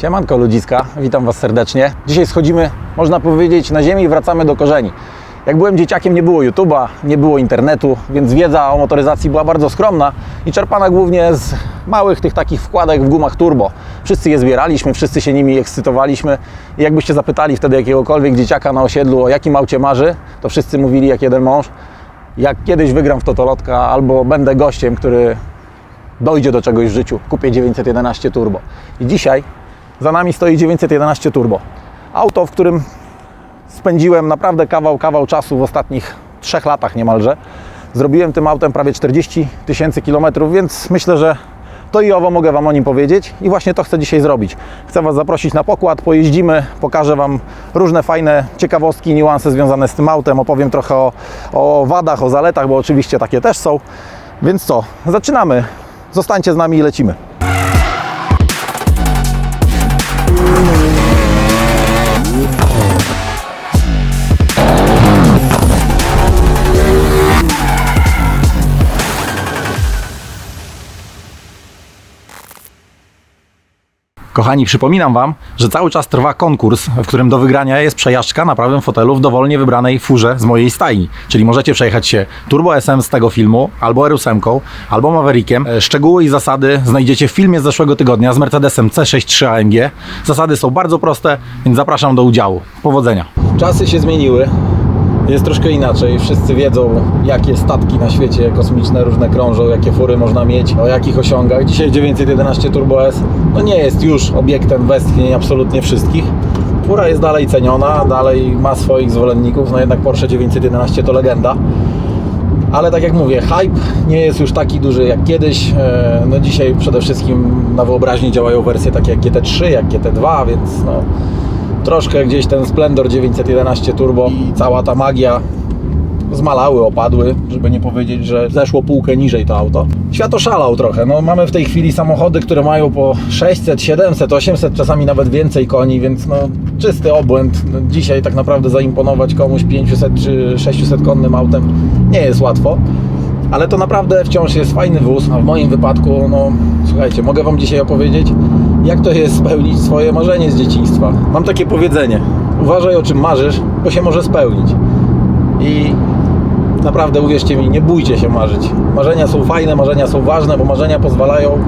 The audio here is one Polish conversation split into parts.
Siemanko ludziska, witam Was serdecznie. Dzisiaj schodzimy, można powiedzieć, na ziemię i wracamy do korzeni. Jak byłem dzieciakiem, nie było YouTube'a, nie było internetu, więc wiedza o motoryzacji była bardzo skromna i czerpana głównie z małych tych takich wkładek w gumach turbo. Wszyscy je zbieraliśmy, wszyscy się nimi ekscytowaliśmy i jakbyście zapytali wtedy jakiegokolwiek dzieciaka na osiedlu o jakim aucie marzy, to wszyscy mówili jak jeden mąż, jak kiedyś wygram w Totolotka albo będę gościem, który dojdzie do czegoś w życiu, kupię 911 Turbo. I dzisiaj za nami stoi 911 Turbo. Auto, w którym spędziłem naprawdę kawał, kawał czasu w ostatnich trzech latach niemalże. Zrobiłem tym autem prawie 40 tysięcy kilometrów, więc myślę, że to i owo mogę Wam o nim powiedzieć i właśnie to chcę dzisiaj zrobić. Chcę Was zaprosić na pokład, pojeździmy, pokażę Wam różne fajne ciekawostki, niuanse związane z tym autem, opowiem trochę o, o wadach, o zaletach, bo oczywiście takie też są. Więc co, zaczynamy. Zostańcie z nami i lecimy. Kochani, przypominam Wam, że cały czas trwa konkurs, w którym do wygrania jest przejażdżka na prawym fotelu w dowolnie wybranej furze z mojej stajni. Czyli możecie przejechać się Turbo SM z tego filmu, albo R8, albo Maverickiem. E, Szczegóły i zasady znajdziecie w filmie z zeszłego tygodnia z Mercedesem C63 AMG. Zasady są bardzo proste, więc zapraszam do udziału. Powodzenia. Czasy się zmieniły. Jest troszkę inaczej. Wszyscy wiedzą, jakie statki na świecie kosmiczne różne krążą, jakie fury można mieć, o jakich osiągach. Dzisiaj 911 Turbo S no nie jest już obiektem westchnień absolutnie wszystkich. Fura jest dalej ceniona, dalej ma swoich zwolenników, no jednak Porsche 911 to legenda. Ale tak jak mówię, hype nie jest już taki duży jak kiedyś. E, No dzisiaj przede wszystkim na wyobraźni działają wersje takie jak GT3, jak GT2, więc no, troszkę gdzieś ten Splendor 911 Turbo i cała ta magia zmalały, opadły, żeby nie powiedzieć, że zeszło półkę niżej to auto. Świat oszalał trochę. No, mamy w tej chwili samochody, które mają po 600, 700, 800, czasami nawet więcej koni, więc no, czysty obłęd. No, dzisiaj tak naprawdę zaimponować komuś 500 czy 600 konnym autem nie jest łatwo. Ale to naprawdę wciąż jest fajny wóz, a w moim wypadku, no słuchajcie, mogę Wam dzisiaj opowiedzieć, jak to jest spełnić swoje marzenie z dzieciństwa. Mam takie powiedzenie, uważaj o czym marzysz, bo się może spełnić. I naprawdę uwierzcie mi, nie bójcie się marzyć. Marzenia są fajne, marzenia są ważne, bo marzenia pozwalają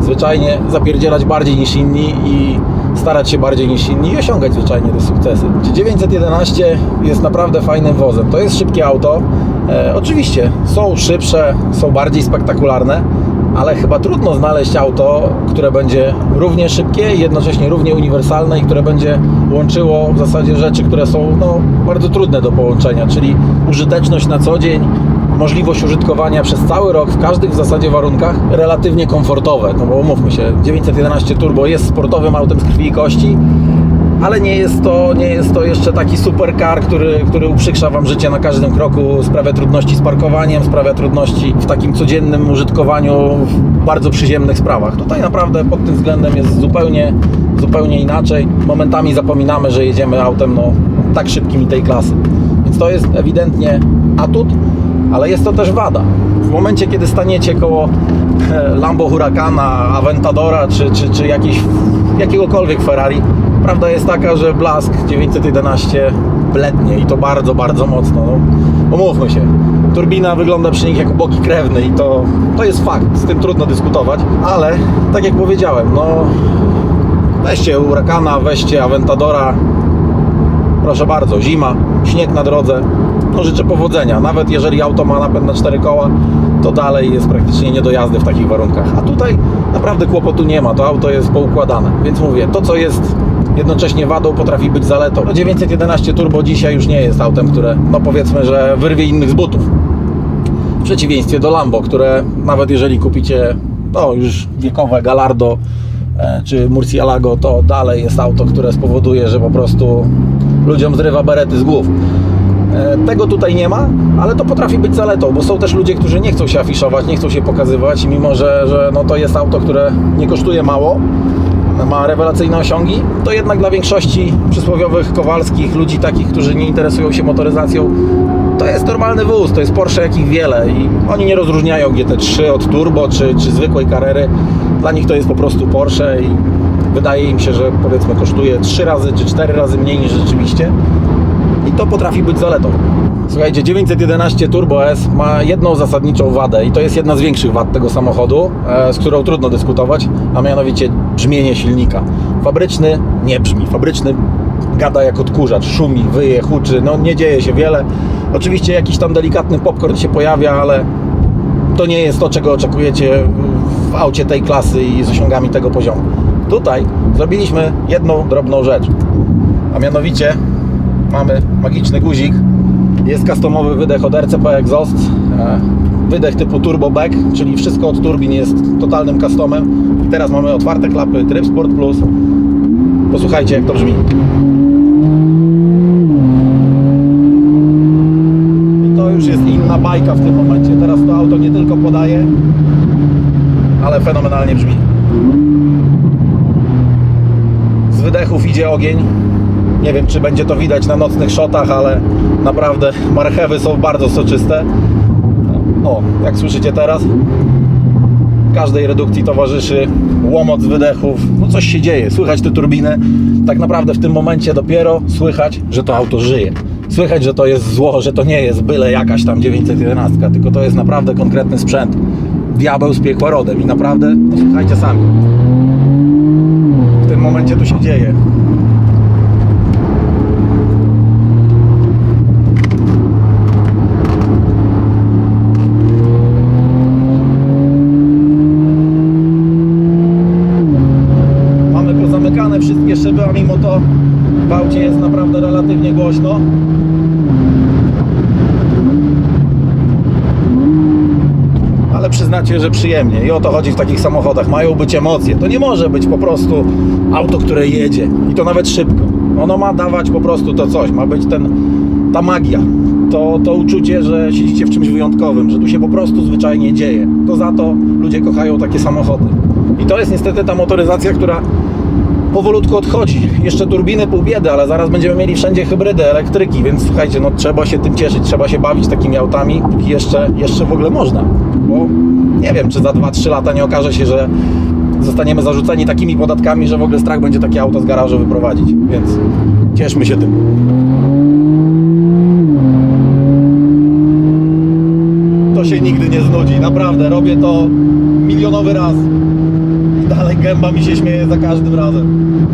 zwyczajnie zapierdzielać bardziej niż inni i starać się bardziej niż inni i osiągać zwyczajnie te sukcesy. Czy 911 jest naprawdę fajnym wozem? To jest szybkie auto. E, oczywiście są szybsze, są bardziej spektakularne, ale chyba trudno znaleźć auto, które będzie równie szybkie i jednocześnie równie uniwersalne i które będzie łączyło w zasadzie rzeczy, które są no, bardzo trudne do połączenia, czyli użyteczność na co dzień, możliwość użytkowania przez cały rok w każdych w zasadzie warunkach relatywnie komfortowe. No bo umówmy się, 911 Turbo jest sportowym autem z krwi i kości, ale nie jest to, nie jest to jeszcze taki supercar, który, który uprzykrza Wam życie na każdym kroku, sprawia trudności z parkowaniem, sprawia trudności w takim codziennym użytkowaniu w bardzo przyziemnych sprawach. Tutaj naprawdę pod tym względem jest zupełnie, zupełnie inaczej. Momentami zapominamy, że jedziemy autem no, tak szybkim i tej klasy. Więc to jest ewidentnie atut, ale jest to też wada. W momencie, kiedy staniecie koło e, Lambo Huracana, Aventadora czy, czy, czy jakiejś, jakiegokolwiek Ferrari, prawda jest taka, że blask 911 blednie i to bardzo, bardzo mocno. No, umówmy się. Turbina wygląda przy nich jak ubogi krewny i to, to jest fakt, z tym trudno dyskutować, ale tak jak powiedziałem, no weźcie Huracana, weźcie Aventadora, Proszę bardzo, zima, śnieg na drodze. No życzę powodzenia. Nawet jeżeli auto ma napęd na cztery koła, to dalej jest praktycznie nie do jazdy w takich warunkach. A tutaj naprawdę kłopotu nie ma. To auto jest poukładane. Więc mówię, to co jest jednocześnie wadą potrafi być zaletą. No 911 Turbo dzisiaj już nie jest autem, które no powiedzmy, że wyrwie innych z butów. W przeciwieństwie do Lambo, które nawet jeżeli kupicie no już wiekowe Gallardo e, czy Murcielago, to dalej jest auto, które spowoduje, że po prostu ludziom zrywa berety z głów. E, Tego tutaj nie ma, ale to potrafi być zaletą, bo są też ludzie, którzy nie chcą się afiszować, nie chcą się pokazywać, mimo że, że no to jest auto, które nie kosztuje mało, ma rewelacyjne osiągi, to jednak dla większości przysłowiowych kowalskich, ludzi takich, którzy nie interesują się motoryzacją, to jest normalny wóz, to jest Porsche jakich wiele i oni nie rozróżniają GT3 od turbo czy, czy zwykłej Carrery. Dla nich to jest po prostu Porsche i wydaje im się, że powiedzmy kosztuje 3 razy czy 4 razy mniej niż rzeczywiście to potrafi być zaletą. Słuchajcie, 911 Turbo S ma jedną zasadniczą wadę i to jest jedna z większych wad tego samochodu, e, z którą trudno dyskutować, a mianowicie brzmienie silnika. Fabryczny nie brzmi, fabryczny gada jak odkurzacz, szumi, wyje, huczy, no nie dzieje się wiele. Oczywiście jakiś tam delikatny popcorn się pojawia, ale to nie jest to, czego oczekujecie w aucie tej klasy i z osiągami tego poziomu. Tutaj zrobiliśmy jedną drobną rzecz, a mianowicie mamy magiczny guzik, jest customowy wydech od RCP Exhaust, e, wydech typu Turbo Back, czyli wszystko od turbin jest totalnym customem. I teraz mamy otwarte klapy, tryb Sport Plus. Posłuchajcie jak to brzmi. I to już jest inna bajka w tym momencie. Teraz to auto nie tylko podaje, ale fenomenalnie brzmi. Z wydechów idzie ogień. Nie wiem, czy będzie to widać na nocnych shotach, ale naprawdę marchewy są bardzo soczyste. O, jak słyszycie teraz, każdej redukcji towarzyszy łomot z wydechów. No coś się dzieje, słychać te turbiny. Tak naprawdę w tym momencie dopiero słychać, że to auto żyje. Słychać, że to jest zło, że to nie jest byle jakaś tam 911, tylko to jest naprawdę konkretny sprzęt. Diabeł z piekła rodem i naprawdę, no słuchajcie sami. W tym momencie tu się dzieje. Mamy pozamykane wszystkie szyby, a mimo to w aucie jest naprawdę relatywnie głośno. Ale przyznacie, że przyjemnie i o to chodzi w takich samochodach. Mają być emocje. To nie może być po prostu auto, które jedzie i to nawet szybko. Ono ma dawać po prostu to coś, ma być ten, ta magia. To, to uczucie, że siedzicie w czymś wyjątkowym, że tu się po prostu zwyczajnie dzieje. To za to ludzie kochają takie samochody. I to jest niestety ta motoryzacja, która powolutku odchodzi. Jeszcze turbiny pół biedy, ale zaraz będziemy mieli wszędzie hybrydy, elektryki, więc słuchajcie, no trzeba się tym cieszyć, trzeba się bawić takimi autami, póki jeszcze, jeszcze w ogóle można. Bo nie wiem, czy za 2-3 lata nie okaże się, że zostaniemy zarzuceni takimi podatkami, że w ogóle strach będzie takie auto z garażu wyprowadzić. Więc cieszmy się tym. To się nigdy nie znudzi, naprawdę. Robię to milionowy raz. Dalej gęba mi się śmieje za każdym razem.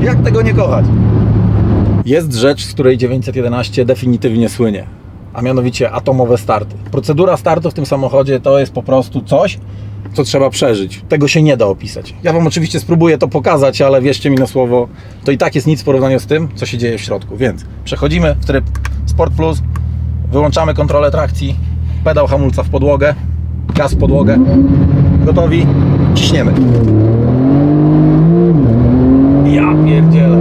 Jak tego nie kochać? Jest rzecz, z której 911 definitywnie słynie, a mianowicie atomowe starty. Procedura startu w tym samochodzie to jest po prostu coś, co trzeba przeżyć. Tego się nie da opisać. Ja Wam oczywiście spróbuję to pokazać, ale wierzcie mi na słowo, to i tak jest nic w porównaniu z tym, co się dzieje w środku. Więc przechodzimy w tryb Sport Plus, wyłączamy kontrolę trakcji, pedał hamulca w podłogę, gaz w podłogę. Gotowi? Ciśniemy. Ja pierdzielę.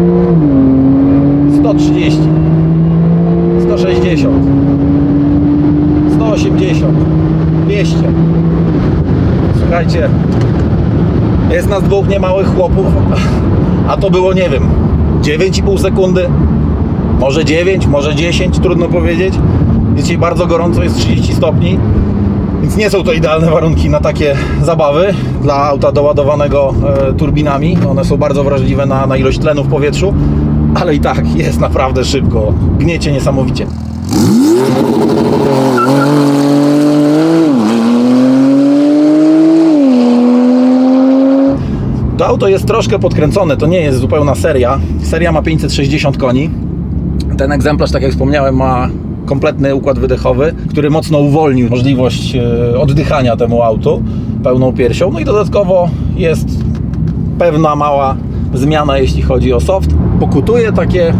130 160 180 200 Słuchajcie, jest nas dwóch niemałych chłopów, a to było, nie wiem, 9,5 sekundy, może 9, może 10, trudno powiedzieć. Dzisiaj bardzo gorąco, jest 30 stopni, więc nie są to idealne warunki na takie zabawy dla auta doładowanego e, turbinami. One są bardzo wrażliwe na, na ilość tlenu w powietrzu, ale i tak jest naprawdę szybko. Gniecie niesamowicie. To auto jest troszkę podkręcone, to nie jest zupełna seria. Seria ma 560 koni. Ten egzemplarz, tak jak wspomniałem, ma kompletny układ wydechowy, który mocno uwolnił możliwość e, oddychania temu autu pełną piersią. No i dodatkowo jest pewna mała zmiana, jeśli chodzi o soft. Pokutuje takie,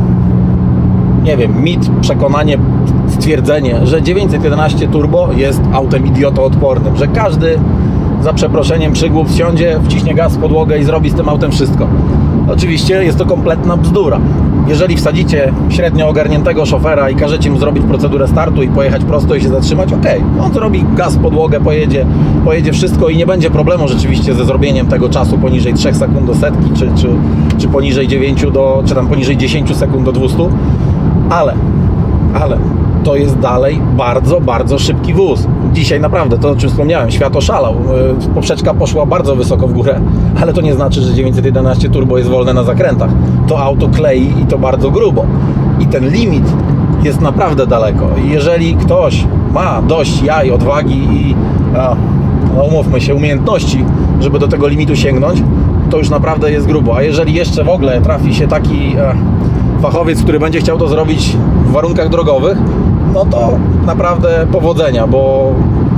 nie wiem, mit, przekonanie, stwierdzenie, że 911 Turbo jest autem idiotoodpornym, że każdy za przeproszeniem przygłup wsiądzie, wciśnie gaz w podłogę i zrobi z tym autem wszystko. Oczywiście jest to kompletna bzdura. Jeżeli wsadzicie średnio ogarniętego szofera i każecie mu zrobić procedurę startu i pojechać prosto i się zatrzymać, ok, on zrobi gaz podłogę, pojedzie, pojedzie wszystko i nie będzie problemu rzeczywiście ze zrobieniem tego czasu poniżej 3 sekund do setki, czy, czy, czy poniżej 9 do, czy tam poniżej 10 sekund do 200, ale, ale to jest dalej bardzo, bardzo szybki wóz. Dzisiaj naprawdę, to o czym wspomniałem, świat oszalał. Yy, Poprzeczka poszła bardzo wysoko w górę, ale to nie znaczy, że 911 turbo jest wolne na zakrętach. To auto klei i to bardzo grubo. I ten limit jest naprawdę daleko. Jeżeli ktoś ma dość jaj, odwagi i no umówmy się, umiejętności, żeby do tego limitu sięgnąć, to już naprawdę jest grubo. A jeżeli jeszcze w ogóle trafi się taki e, fachowiec, który będzie chciał to zrobić w warunkach drogowych, no to naprawdę powodzenia, bo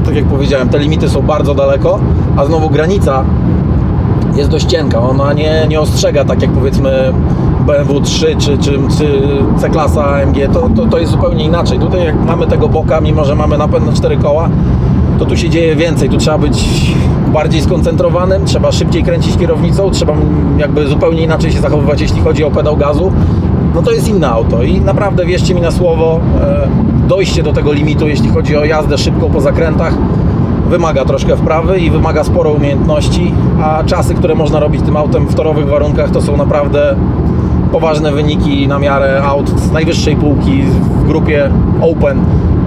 tak jak powiedziałem, te limity są bardzo daleko, a znowu granica jest dość cienka. Ona nie, nie ostrzega tak jak powiedzmy BMW 3 czy, czy, czy C-klasa AMG, to, to, to jest zupełnie inaczej. Tutaj jak mamy tego boka, mimo że mamy napęd na 4 koła, to tu się dzieje więcej. Tu trzeba być bardziej skoncentrowanym, trzeba szybciej kręcić kierownicą, trzeba jakby zupełnie inaczej się zachowywać, jeśli chodzi o pedał gazu. No to jest inne auto i naprawdę wierzcie mi na słowo, e, dojście do tego limitu, jeśli chodzi o jazdę szybką po zakrętach, wymaga troszkę wprawy i wymaga sporo umiejętności, a czasy, które można robić tym autem w torowych warunkach, to są naprawdę poważne wyniki na miarę aut z najwyższej półki w grupie Open.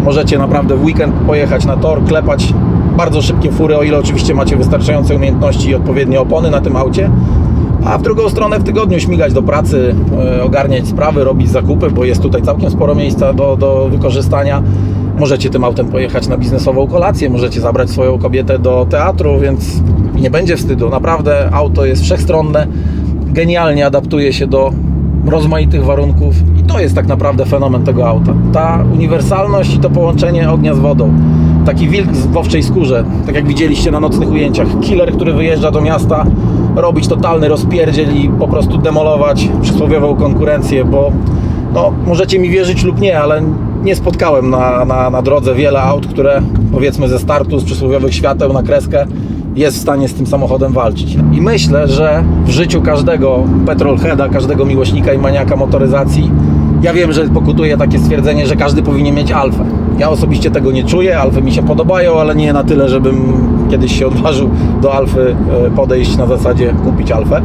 Możecie naprawdę w weekend pojechać na tor, klepać bardzo szybkie fury, o ile oczywiście macie wystarczające umiejętności i odpowiednie opony na tym aucie. A w drugą stronę w tygodniu śmigać do pracy, e, ogarniać sprawy, robić zakupy, bo jest tutaj całkiem sporo miejsca do, do wykorzystania. Możecie tym autem pojechać na biznesową kolację, możecie zabrać swoją kobietę do teatru, więc nie będzie wstydu. Naprawdę auto jest wszechstronne, genialnie adaptuje się do rozmaitych warunków i to jest tak naprawdę fenomen tego auta. Ta uniwersalność i to połączenie ognia z wodą. Taki wilk w owczej skórze, tak jak widzieliście na nocnych ujęciach. Killer, który wyjeżdża do miasta, robić totalny rozpierdziel i po prostu demolować przysłowiową konkurencję, bo no, możecie mi wierzyć lub nie, ale nie spotkałem na, na, na drodze wiele aut, które powiedzmy ze startu z przysłowiowych świateł na kreskę jest w stanie z tym samochodem walczyć. I myślę, że w życiu każdego petrolheada, każdego miłośnika i maniaka motoryzacji, ja wiem, że pokutuje takie stwierdzenie, że każdy powinien mieć alfę. Ja osobiście tego nie czuję, alfy mi się podobają, ale nie na tyle, żebym kiedyś się odważył do alfy e, podejść na zasadzie kupić alfę.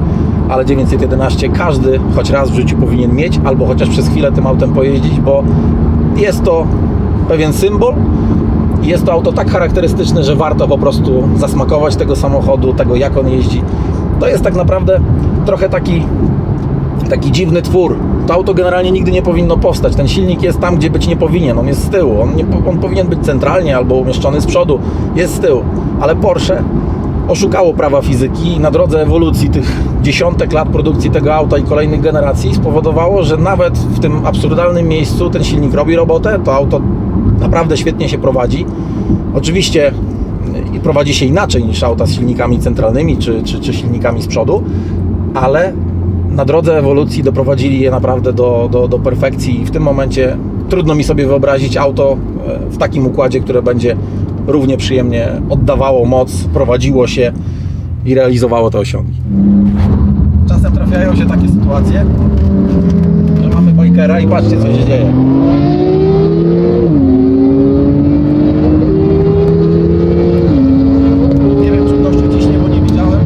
Ale 911 każdy choć raz w życiu powinien mieć, albo chociaż przez chwilę tym autem pojeździć, bo jest to pewien symbol, jest to auto tak charakterystyczne, że warto po prostu zasmakować tego samochodu, tego jak on jeździ. To jest tak naprawdę trochę taki, taki dziwny twór. To auto generalnie nigdy nie powinno powstać. Ten silnik jest tam, gdzie być nie powinien. On jest z tyłu. On, nie, on powinien być centralnie albo umieszczony z przodu. Jest z tyłu. Ale Porsche oszukało prawa fizyki i na drodze ewolucji tych dziesiątek lat produkcji tego auta i kolejnych generacji spowodowało, że nawet w tym absurdalnym miejscu ten silnik robi robotę, to auto naprawdę świetnie się prowadzi. Oczywiście y, prowadzi się inaczej niż auta z silnikami centralnymi czy, czy, czy silnikami z przodu, ale na drodze ewolucji doprowadzili je naprawdę do, do, do perfekcji i w tym momencie trudno mi sobie wyobrazić auto e, w takim układzie, które będzie równie przyjemnie oddawało moc, prowadziło się i realizowało te osiągi. Czasem trafiają się takie sytuacje, że mamy bajkera i patrzcie co się dzieje. Nie wiem czy gościu ciśnie, bo nie widziałem.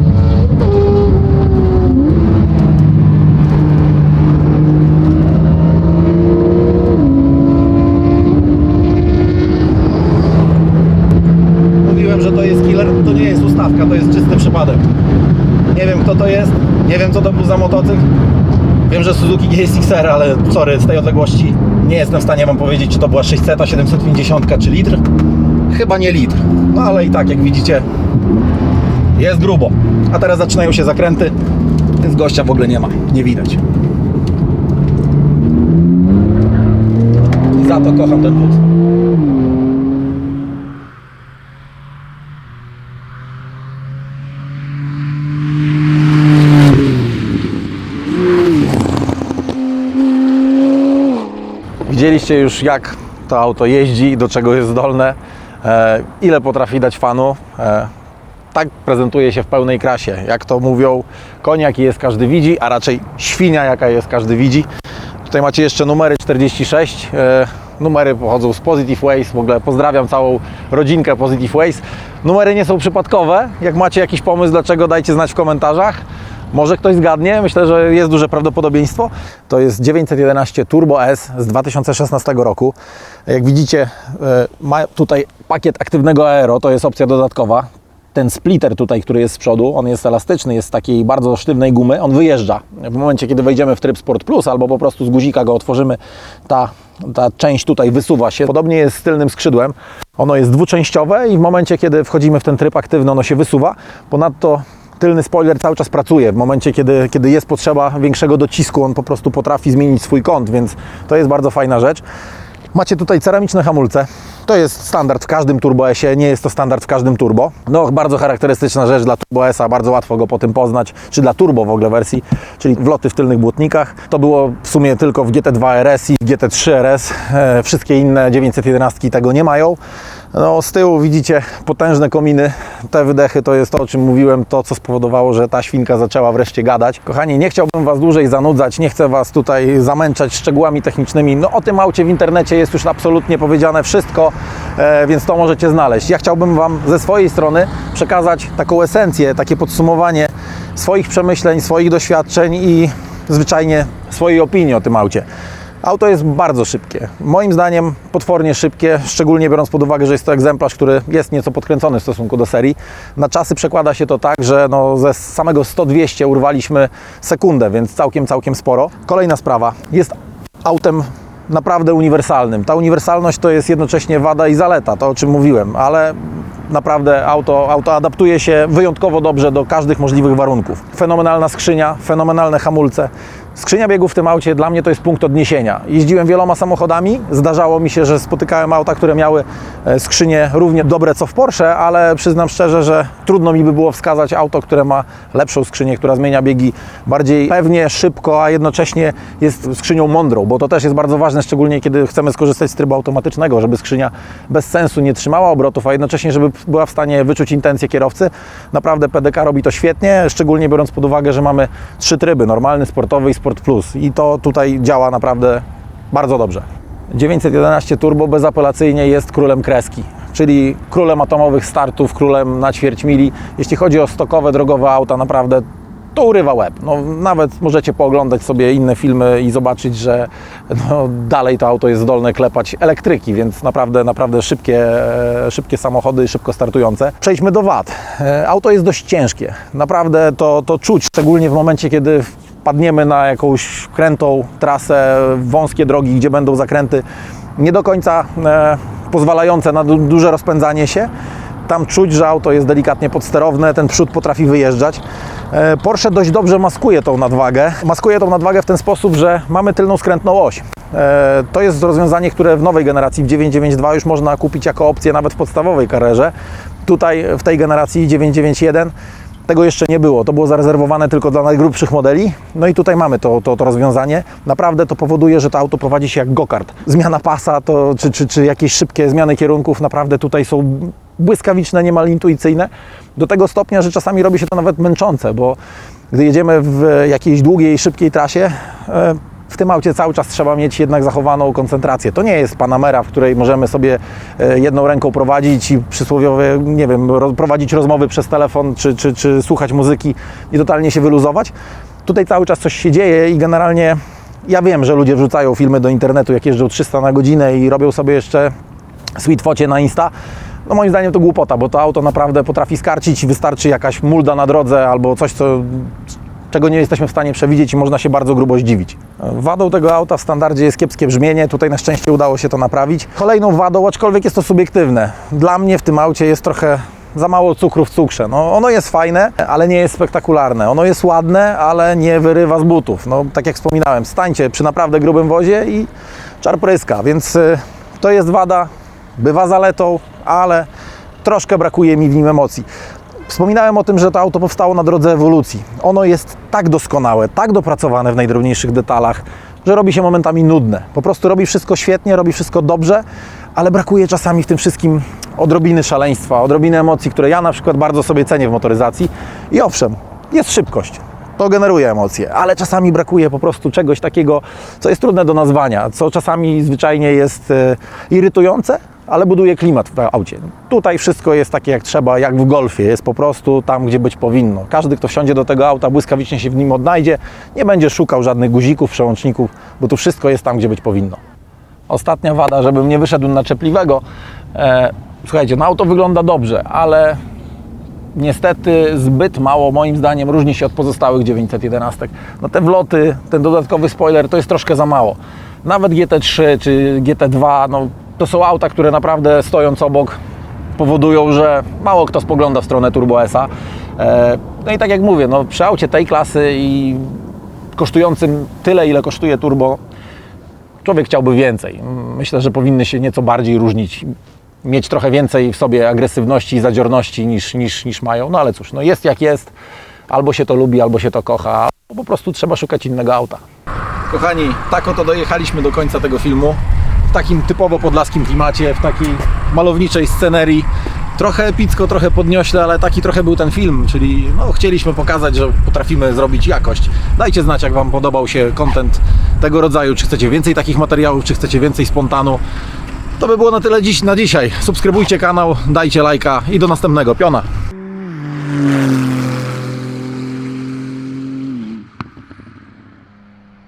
Mówiłem, że to jest killer, to nie jest ustawka, to jest czysty przypadek. Nie wiem kto to jest, nie wiem co to był za motocykl. Wiem, że Suzuki GSX-R, ale sorry, z tej odległości nie jestem w stanie Wam powiedzieć, czy to była 600, 750 czy litr. Chyba nie litr, no ale i tak, jak widzicie, jest grubo. A teraz zaczynają się zakręty, więc gościa w ogóle nie ma, nie widać. I za to kocham ten wóz. Widzieliście już jak to auto jeździ, do czego jest zdolne, e, ile potrafi dać fanu. E, tak prezentuje się w pełnej krasie. Jak to mówią, koń jaki jest każdy widzi, a raczej świnia jaka jest każdy widzi. Tutaj macie jeszcze numery 46. E, numery pochodzą z Positive Ways. W ogóle pozdrawiam całą rodzinkę Positive Ways. Numery nie są przypadkowe. Jak macie jakiś pomysł, dlaczego dajcie znać w komentarzach. Może ktoś zgadnie, myślę, że jest duże prawdopodobieństwo. To jest 911 Turbo S z 2016 roku. Jak widzicie, e, ma tutaj pakiet aktywnego aero, to jest opcja dodatkowa. Ten splitter tutaj, który jest z przodu, on jest elastyczny, jest z takiej bardzo sztywnej gumy, on wyjeżdża. W momencie, kiedy wejdziemy w tryb Sport Plus albo po prostu z guzika go otworzymy, ta, ta część tutaj wysuwa się. Podobnie jest z tylnym skrzydłem. Ono jest dwuczęściowe i w momencie, kiedy wchodzimy w ten tryb aktywny, ono się wysuwa. Ponadto tylny spoiler cały czas pracuje. W momencie, kiedy, kiedy jest potrzeba większego docisku, on po prostu potrafi zmienić swój kąt, więc to jest bardzo fajna rzecz. Macie tutaj ceramiczne hamulce. To jest standard w każdym Turbo S-ie, nie jest to standard w każdym turbo. No, bardzo charakterystyczna rzecz dla Turbo S-a, bardzo łatwo go po tym poznać, czy dla turbo w ogóle wersji, czyli wloty w tylnych błotnikach. To było w sumie tylko w GT2 RS i w GT3 RS. E, wszystkie inne 911 tego nie mają. No, z tyłu widzicie potężne kominy. Te wydechy to jest to, o czym mówiłem, to co spowodowało, że ta świnka zaczęła wreszcie gadać. Kochani, nie chciałbym Was dłużej zanudzać, nie chcę Was tutaj zamęczać szczegółami technicznymi. No o tym aucie w internecie jest już absolutnie powiedziane wszystko, e, więc to możecie znaleźć. Ja chciałbym Wam ze swojej strony przekazać taką esencję, takie podsumowanie swoich przemyśleń, swoich doświadczeń i zwyczajnie swojej opinii o tym aucie. Auto jest bardzo szybkie. Moim zdaniem potwornie szybkie, szczególnie biorąc pod uwagę, że jest to egzemplarz, który jest nieco podkręcony w stosunku do serii. Na czasy przekłada się to tak, że no ze samego 100-200 urwaliśmy sekundę, więc całkiem, całkiem sporo. Kolejna sprawa. Jest autem naprawdę uniwersalnym. Ta uniwersalność to jest jednocześnie wada i zaleta, to o czym mówiłem, ale naprawdę auto, auto adaptuje się wyjątkowo dobrze do każdych możliwych warunków. Fenomenalna skrzynia, fenomenalne hamulce. Skrzynia biegów w tym aucie dla mnie to jest punkt odniesienia. Jeździłem wieloma samochodami, zdarzało mi się, że spotykałem auta, które miały e, skrzynie równie dobre co w Porsche, ale przyznam szczerze, że trudno mi by było wskazać auto, które ma lepszą skrzynię, która zmienia biegi bardziej pewnie, szybko, a jednocześnie jest skrzynią mądrą, bo to też jest bardzo ważne, szczególnie kiedy chcemy skorzystać z trybu automatycznego, żeby skrzynia bez sensu nie trzymała obrotów, a jednocześnie, żeby była w stanie wyczuć intencje kierowcy. Naprawdę PDK robi to świetnie, szczególnie biorąc pod uwagę, że mamy trzy tryby, normalny, sportowy i Sport Plus i to tutaj działa naprawdę bardzo dobrze. 911 Turbo bezapelacyjnie jest królem kreski, czyli królem atomowych startów, królem na ćwierć mili. Jeśli chodzi o stokowe, drogowe auta, naprawdę to urywa łeb. No, nawet możecie pooglądać sobie inne filmy i zobaczyć, że no, dalej to auto jest zdolne klepać elektryki, więc naprawdę, naprawdę szybkie, e, szybkie samochody, szybko startujące. Przejdźmy do wad. E, Auto jest dość ciężkie. Naprawdę to, to czuć, szczególnie w momencie, kiedy padniemy na jakąś krętą trasę, wąskie drogi, gdzie będą zakręty nie do końca e, pozwalające na du duże rozpędzanie się. Tam czuć, że auto jest delikatnie podsterowne, ten przód potrafi wyjeżdżać. E, Porsche dość dobrze maskuje tą nadwagę. Maskuje tą nadwagę w ten sposób, że mamy tylną skrętną oś. E, To jest rozwiązanie, które w nowej generacji w 992 już można kupić jako opcję nawet w podstawowej karierze. Tutaj w tej generacji 991 tego jeszcze nie było. To było zarezerwowane tylko dla najgrubszych modeli. No i tutaj mamy to, to, to rozwiązanie. Naprawdę to powoduje, że to auto prowadzi się jak go-kart. Zmiana pasa to, czy, czy, czy jakieś szybkie zmiany kierunków naprawdę tutaj są błyskawiczne, niemal intuicyjne. Do tego stopnia, że czasami robi się to nawet męczące, bo gdy jedziemy w jakiejś długiej, szybkiej trasie, e, w tym aucie cały czas trzeba mieć jednak zachowaną koncentrację. To nie jest Panamera, w której możemy sobie e, jedną ręką prowadzić i przysłowiowe, nie wiem, ro- prowadzić rozmowy przez telefon czy, czy, czy słuchać muzyki i totalnie się wyluzować. Tutaj cały czas coś się dzieje i generalnie ja wiem, że ludzie wrzucają filmy do internetu, jak jeżdżą 300 na godzinę i robią sobie jeszcze sweet focie na Insta. No moim zdaniem to głupota, bo to auto naprawdę potrafi skarcić i wystarczy jakaś mulda na drodze albo coś, co, czego nie jesteśmy w stanie przewidzieć i można się bardzo grubo zdziwić. Wadą tego auta w standardzie jest kiepskie brzmienie, tutaj na szczęście udało się to naprawić. Kolejną wadą, aczkolwiek jest to subiektywne, dla mnie w tym aucie jest trochę za mało cukru w cukrze. No, ono jest fajne, ale nie jest spektakularne. Ono jest ładne, ale nie wyrywa z butów. No, tak jak wspominałem, stańcie przy naprawdę grubym wozie i czar pryska, więc y, to jest wada, bywa zaletą, ale troszkę brakuje mi w nim emocji. Wspominałem o tym, że to auto powstało na drodze ewolucji. Ono jest tak doskonałe, tak dopracowane w najdrobniejszych detalach, że robi się momentami nudne. Po prostu robi wszystko świetnie, robi wszystko dobrze, ale brakuje czasami w tym wszystkim odrobiny szaleństwa, odrobiny emocji, które ja na przykład bardzo sobie cenię w motoryzacji. I owszem, jest szybkość. To generuje emocje, ale czasami brakuje po prostu czegoś takiego, co jest trudne do nazwania, co czasami zwyczajnie jest e, irytujące, ale buduje klimat w aucie. Tutaj wszystko jest takie jak trzeba, jak w golfie, jest po prostu tam, gdzie być powinno. Każdy, kto wsiądzie do tego auta, błyskawicznie się w nim odnajdzie, nie będzie szukał żadnych guzików, przełączników, bo tu wszystko jest tam, gdzie być powinno. Ostatnia wada, żebym nie wyszedł na czepliwego. E, słuchajcie, no auto wygląda dobrze, ale niestety zbyt mało moim zdaniem różni się od pozostałych 911. No te wloty, ten dodatkowy spoiler to jest troszkę za mało. Nawet GT3 czy GT2, no to są auta, które naprawdę stojąc obok powodują, że mało kto spogląda w stronę Turbo S-a. E, No i tak jak mówię, no przy aucie tej klasy i kosztującym tyle, ile kosztuje Turbo, człowiek chciałby więcej. Myślę, że powinny się nieco bardziej różnić, mieć trochę więcej w sobie agresywności i zadziorności niż, niż, niż mają. No ale cóż, no jest jak jest. Albo się to lubi, albo się to kocha, po prostu trzeba szukać innego auta. Kochani, tak oto dojechaliśmy do końca tego filmu. W takim typowo podlaskim klimacie, w takiej malowniczej scenerii. Trochę epicko, trochę podniośle, ale taki trochę był ten film, czyli no, chcieliśmy pokazać, że potrafimy zrobić jakość. Dajcie znać, jak Wam podobał się content tego rodzaju, czy chcecie więcej takich materiałów, czy chcecie więcej spontanu. To by było na tyle dziś, na dzisiaj. Subskrybujcie kanał, dajcie lajka i do następnego. Piona!